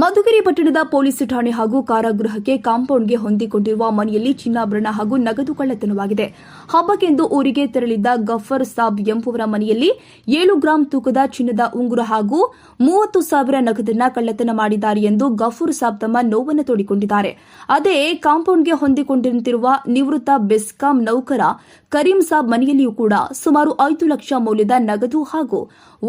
ಮಧುಗಿರಿ ಪಟ್ಟಣದ ಪೊಲೀಸ್ ಠಾಣೆ ಹಾಗೂ ಕಾರಾಗೃಹಕ್ಕೆ ಕಾಂಪೌಂಡ್ಗೆ ಹೊಂದಿಕೊಂಡಿರುವ ಮನೆಯಲ್ಲಿ ಚಿನ್ನಾಭರಣ ಹಾಗೂ ನಗದು ಕಳ್ಳತನವಾಗಿದೆ. ಹಬ್ಬಕ್ಕೆಂದು ಊರಿಗೆ ತೆರಳಿದ್ದ ಗಫರ್ ಸಾಬ್ ಎಂಬುವರ ಮನೆಯಲ್ಲಿ ಏಳು ಗ್ರಾಂ ತೂಕದ ಚಿನ್ನದ ಉಂಗುರ ಹಾಗೂ ಮೂವತ್ತು ಸಾವಿರ ನಗದನ್ನ ಕಳ್ಳತನ ಮಾಡಿದ್ದಾರೆ ಎಂದು ಗಫೂರ್ ಸಾಬ್ ತಮ್ಮ ನೋವನ್ನು ತೋಡಿಕೊಂಡಿದ್ದಾರೆ. ಅದೇ ಕಾಂಪೌಂಡ್ಗೆ ಹೊಂದಿಕೊಂಡಿರುತ್ತಿರುವ ನಿವೃತ್ತ ಬೆಸ್ಕಾಂ ನೌಕರ ಕರೀಂ ಸಾಬ್ ಮನೆಯಲ್ಲಿಯೂ ಕೂಡ ಸುಮಾರು ಐದು ಲಕ್ಷ ಮೌಲ್ಯದ ನಗದು ಹಾಗೂ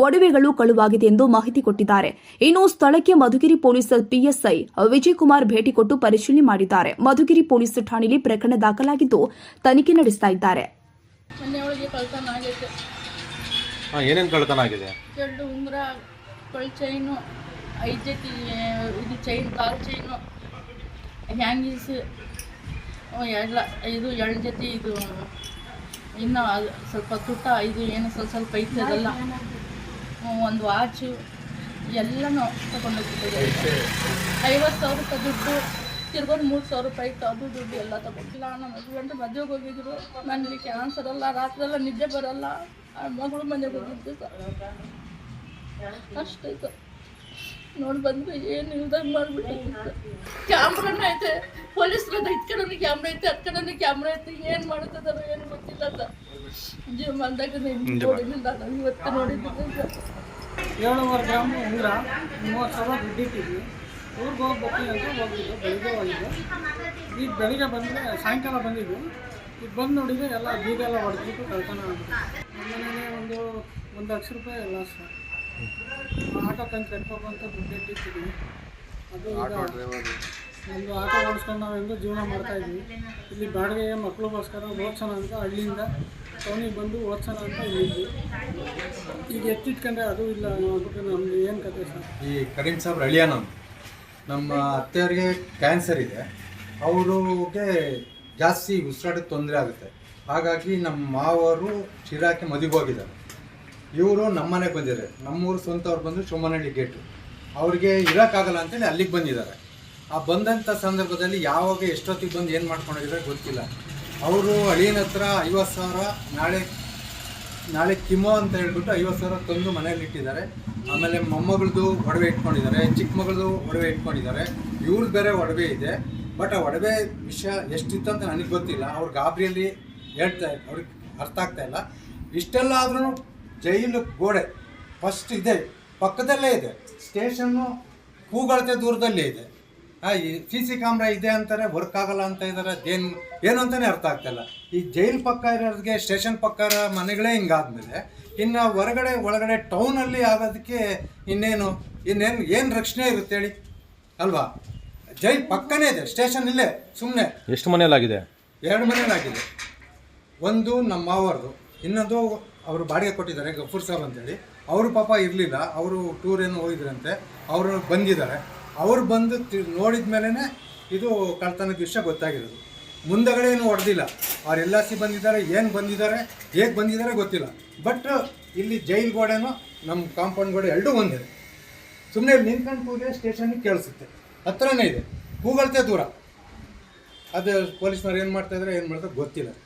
ಒಡವೆಗಳು ಕಳುವಾಗಿದೆ ಎಂದು ಮಾಹಿತಿ ಕೊಟ್ಟಿದ್ದಾರೆ. ಇನ್ನು ಸ್ಥಳಕ್ಕೆ ಮಧುಗಿರಿ ಪೊಲೀಸ್ ಪಿಎಸ್ಐ ವಿಜಯ್ ಕುಮಾರ್ ಭೇಟಿ ಕೊಟ್ಟು ಪರಿಶೀಲನೆ ಮಾಡಿದ್ದಾರೆ. ಮಧುಗಿರಿ ಪೊಲೀಸ್ ಠಾಣೆಯಲ್ಲಿ ಪ್ರಕರಣ ದಾಖಲಾಗಿದ್ದು ತನಿಖೆ ನಡೆಸ್ತಾ ಇದ್ದಾರೆ. ಏನೇನು ಆಗಿದೆ? ಎರಡು ಉಂಗುರ ಕೊಳ್ ಚೈನು ಐದು ಜೊತೆ ಇದು ಚೈನ್ ಕಾಲ್ ಚೈನು ಹ್ಯಾಂಗಿಸ್ ಎಲ್ಲ ಇದು ಎರಡು ಜೊತೆ ಇದು ಇನ್ನು ಅದು ಸ್ವಲ್ಪ ತುಟ್ಟ ಇದು ಏನು ಸ್ವಲ್ಪ ಸ್ವಲ್ಪ ಐತೆ ಅದೆಲ್ಲ ಒಂದು ವಾಚು. ಎಲ್ಲನೂ ತಗೊಂಡೋಗಿದ್ದಾರೆ ಐವತ್ತು ಸಾವಿರ ರೂಪಾಯಿ ದುಡ್ಡು ತಿರ್ಗೊಂಡು ಮೂರು ಸಾವಿರ ರೂಪಾಯಿ ಅದು ದುಡ್ಡು ಎಲ್ಲ ತಗೊಂಡಿಲ್ಲ ನಮ್ಮ ಹಸ್ಬೆಂಡ್ ಮದುವೆಗೆ ಹೋಗಿದ್ರು. ನನಗೆ ಕ್ಯಾನ್ಸರ್ ಅಲ್ಲ ರಾತ್ರಿ ನಿದ್ದೆ ಬರಲ್ಲ. ಮಗಳು ಮನೆಗೆ ಹೋಗಿದ್ದು ಸರ್. ಅಷ್ಟಾಯ್ತು ನೋಡಿ ಬಂದ್ರೆ ಏನು ಇಲ್ದಂಗೆ ಮಾಡಿಬಿಟ್ಟು ಕ್ಯಾಮ್ರಾನ ಐತೆ. ಪೊಲೀಸ್ರದ್ದು ಐದು ಕಡೆನೂ ಕ್ಯಾಮ್ರಾ ಐತೆ ಹತ್ತು ಕಡೆನೂ ಕ್ಯಾಮ್ರಾ ಐತೆ. ಏನು ಮಾಡುತ್ತದಾರೋ ಏನು ಗೊತ್ತಿಲ್ಲ ಸರ್. ಜೀವ ಬಂದಾಗ ಇವತ್ತು ನೋಡಿದ್ದೀನಿ ಸರ್. ಏಳುವರೆ ಗ್ರಾಮ್ ಉಂಗುರ ಮೂವತ್ತು ಸಾವಿರ ದುಡ್ಡಿಟ್ಟಿದ್ವಿ ಊರಿಗೆ ಹೋಗ್ಬೇಕು ಅಂತ ಹೋಗಿದ್ದು ಬೆಳಿಗ್ಗೆ ಹೋಗಿದ್ದು. ಈಗ ಬೆಳಿಗ್ಗೆ ಬಂದರೆ ಸಾಯಂಕಾಲ ಬಂದಿದ್ದು. ಈಗ ಬಂದು ನೋಡಿದ್ರೆ ಎಲ್ಲ ಬೀಗ ಎಲ್ಲ ಹೊಡೆದ್ಬಿಟ್ಟು ಕಳ್ತನ ಮನೇಲಿ ಒಂದು ಒಂದು ಲಕ್ಷ ರೂಪಾಯಿ ಎಲ್ಲ ಸರ್. ಆಟೋ ಕಂತು ಕಟ್ಬೇಕು ಅಂತ ದುಡ್ಡು ಇಟ್ಟಿರ್ತೀವಿ. ಅದು ಒಂದು ಆಟೋ ಓಡಿಸ್ಕೊಂಡು ನಾವು ಹೆಂಗೋ ಜೀವನ ಮಾಡ್ತಾ ಇದ್ವಿ. ಇಲ್ಲಿ ಬಾಡಿಗೆ ಮಕ್ಕಳಿಗೋಸ್ಕರ ಓದ್ಸೋಣ ಅಂತ ಹಳ್ಳಿಯಿಂದ ಟೌನಿಗೆ ಬಂದು ಓದ್ಸೋಣ ಅಂತ ಇಲ್ಲಿದ್ವಿ ಈಗ ಎತ್ತಿಟ್ಕೊಂಡ್ರೆ ಅದು ಇಲ್ಲ ಅಂದ್ಬಿಟ್ಟು ಏನು ಕತೆ ಸರ್? ಈ ಕರೀಂ ಸಾಬ್ರ ಅಳಿಯ ನಮ್ಮ ನಮ್ಮ ಅತ್ತೆಯವ್ರಿಗೆ ಕ್ಯಾನ್ಸರ್ ಇದೆ. ಅವ್ರಿಗೆ ಜಾಸ್ತಿ ಉಸಿರಾಟಕ್ಕೆ ತೊಂದರೆ ಆಗುತ್ತೆ. ಹಾಗಾಗಿ ನಮ್ಮ ಮಾವರು ಶಿರಾಕ್ಕೆ ಮದುವೆ ಹೋಗಿದ್ದಾರೆ. ಇವರು ನಮ್ಮನೆಗೆ ಬಂದಿದ್ದಾರೆ. ನಮ್ಮೂರು ಸ್ವಂತವ್ರು ಬಂದು ಶಿವಮನಹಳ್ಳಿ ಗೇಟು ಅವ್ರಿಗೆ ಇರೋಕ್ಕಾಗಲ್ಲ ಅಂತೇಳಿ ಅಲ್ಲಿಗೆ ಬಂದಿದ್ದಾರೆ. ಆ ಬಂದಂಥ ಸಂದರ್ಭದಲ್ಲಿ ಯಾವಾಗ ಎಷ್ಟೊತ್ತಿಗೆ ಬಂದು ಏನು ಮಾಡ್ಕೊಂಡಿದ್ದಾರೆ ಗೊತ್ತಿಲ್ಲ. ಅವರು ಅಳಿಯನ ಹತ್ರ ಐವತ್ತು ಸಾವಿರ ನಾಳೆ ನಾಳೆ ಕಿಮೋ ಅಂತ ಹೇಳ್ಬಿಟ್ಟು ಐವತ್ತು ಸಾವಿರ ತಂದು ಮನೇಲಿ ಇಟ್ಟಿದ್ದಾರೆ. ಆಮೇಲೆ ಮೊಮ್ಮಗಳದು ಒಡವೆ ಇಟ್ಕೊಂಡಿದ್ದಾರೆ, ಚಿಕ್ಕ ಮಗಳದು ಒಡವೆ ಇಟ್ಕೊಂಡಿದ್ದಾರೆ. ಇವ್ರದ್ದು ಬೇರೆ ಒಡವೆ ಇದೆ. ಬಟ್ ಆ ಒಡವೆ ವಿಷಯ ಎಷ್ಟಿತ್ತು ಅಂತ ನನಗೆ ಗೊತ್ತಿಲ್ಲ. ಅವ್ರ ಗಾಬರಿಯಲ್ಲಿ ಹೇಳ್ತಾ ಅವ್ರಿಗೆ ಅರ್ಥ ಆಗ್ತಾ ಇಲ್ಲ. ಇಷ್ಟೆಲ್ಲ ಆದ್ರೂ ಜೈಲು ಗೋಡೆ ಫಸ್ಟ್ ಇದೆ, ಪಕ್ಕದಲ್ಲೇ ಇದೆ. ಸ್ಟೇಷನ್ನು ಕೂಗಳತೆ ದೂರದಲ್ಲೇ ಇದೆ. ಸಿ ಸಿ ಕ್ಯಾಮ್ರಾ ಇದೆ ಅಂತಾರೆ ವರ್ಕ್ ಆಗಲ್ಲ ಅಂತ ಇದ್ದಾರೆ ಏನು ಏನು ಅಂತಾನೆ ಅರ್ಥ ಆಗ್ತಾಯಿಲ್ಲ ಈ ಜೈಲ್ ಪಕ್ಕ ಇರೋರಿಗೆ ಸ್ಟೇಷನ್ ಪಕ್ಕ ಇರೋ ಮನೆಗಳೇ ಹಿಂಗಾದ್ಮೇಲೆ ಇನ್ನು ಹೊರಗಡೆ ಒಳಗಡೆ ಟೌನಲ್ಲಿ ಆಗೋದಕ್ಕೆ ಇನ್ನೇನು ಇನ್ನೇನು ಏನು ರಕ್ಷಣೆ ಇರುತ್ತೆ ಹೇಳಿ? ಅಲ್ವಾ? ಜೈಲ್ ಪಕ್ಕನೇ ಇದೆ ಸ್ಟೇಷನ್ ಇಲ್ಲೇ ಸುಮ್ಮನೆ ಎಷ್ಟು ಮನೆಯಲ್ಲಾಗಿದೆ? ಎರಡು ಮನೆಯಲ್ಲಾಗಿದೆ. ಒಂದು ನಮ್ಮ ಮಾವರ್ದು ಇನ್ನೊಂದು ಅವರು ಬಾಡಿಗೆ ಕೊಟ್ಟಿದ್ದಾರೆ ಗಫೂರ್ ಸಾಬ್ ಅಂತೇಳಿ. ಅವರು ಪಾಪ ಇರಲಿಲ್ಲ ಅವರು ಟೂರ್ ಏನು ಹೋಗಿದ್ರಂತೆ ಅವರು ಬಂದಿದ್ದಾರೆ. ಅವ್ರು ಬಂದು ನೋಡಿದ ಮೇಲೇ ಇದು ಕಳ್ತನದ ವಿಷಯ ಗೊತ್ತಾಗಿರೋದು. ಮುಂದಗಡೆ ಏನು ಹೊಡೆದಿಲ್ಲ. ಅವ್ರು ಎಲ್ ಸಿ ಬಂದಿದ್ದಾರೆ, ಏನು ಬಂದಿದ್ದಾರೆ, ಹೇಗೆ ಬಂದಿದ್ದಾರೆ ಗೊತ್ತಿಲ್ಲ. ಬಟ್ ಇಲ್ಲಿ ಜೈಲ್ ಗೋಡೆನೂ ನಮ್ಮ ಕಾಂಪೌಂಡ್ ಗೋಡೆ ಎರಡೂ ಒಂದೇ. ಸುಮ್ಮನೆ ನಿಂತ್ಕೊಂಡು ಕೂಗೆ ಸ್ಟೇಷನ್ಗೆ ಕೇಳಿಸುತ್ತೆ. ಹತ್ರನೇ ಇದೆ. ಕೂಗಳ್ತೆ ದೂರ. ಅದು ಪೊಲೀಸ್ನವ್ರು ಏನು ಮಾಡ್ತಾಯಿದ್ರೆ ಏನು ಮಾಡ್ತಾರೆ ಗೊತ್ತಿಲ್ಲ.